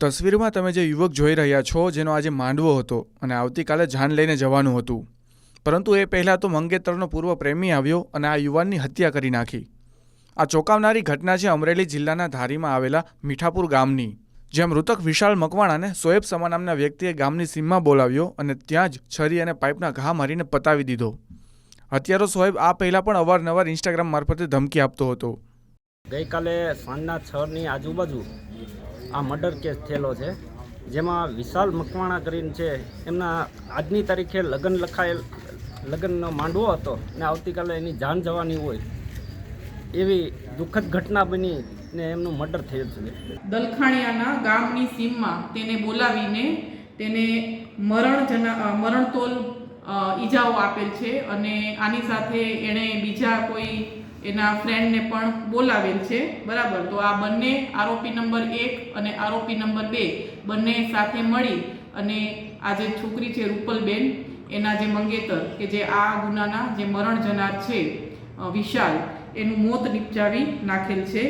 તસવીરમાં તમે જે યુવક જોઈ રહ્યા છો, જેનો આજે માંડવો હતો અને આવતીકાલે જાન લઈને જવાનું હતું. પરંતુ એ પહેલાં તો મંગેતરનો પૂર્વ પ્રેમી આવ્યો અને આ યુવાનની હત્યા કરી નાખી. આ ચોંકાવનારી ઘટના છે અમરેલી જિલ્લાના ધારીમાં આવેલા મીઠાપુર ગામની, જ્યાં મૃતક વિશાલ મકવાણાને સોએબ સમા નામના વ્યક્તિએ ગામની સીમમાં બોલાવ્યો અને ત્યાં જ છરી અને પાઇપના ઘા મારીને પતાવી દીધો. હત્યારો સોએબ આ પહેલાં પણ અવારનવાર ઇન્સ્ટાગ્રામ મારફતે ધમકી આપતો હતો. ગઈકાલે સાંજના છની આજુબાજુ આ મર્ડર કેસ થયેલો છે. જેમાં વિશાલ મકવાણા કરીને છે, એમના આજની તારીખે લગ્ન લખાયેલ, લગ્નનો માંડવો હતો ને આવતીકાલે એની જાન જવાની હોય. એવી દુઃખદ ઘટના બની ને એમનું મર્ડર થયેલ છે. દલખાણિયાના ગામની સીમમાં તેને બોલાવીને તેને મરણ જના મરણતોલ ઈજાઓ આપેલ છે અને આની સાથે એણે બીજા કોઈ એના ફ્રેન્ડને પણ બોલાવેલ છે. બરાબર? તો આ બંને આરોપી નંબર એક અને આરોપી નંબર બે બંને સાથે મળી અને આ જે છોકરી છે રૂપલબેન, એના જે મંગેતર કે જે આ ગુનાના જે મરણ જનાર છે વિશાલ, એનું મોત નિપજાવી નાખેલ છે.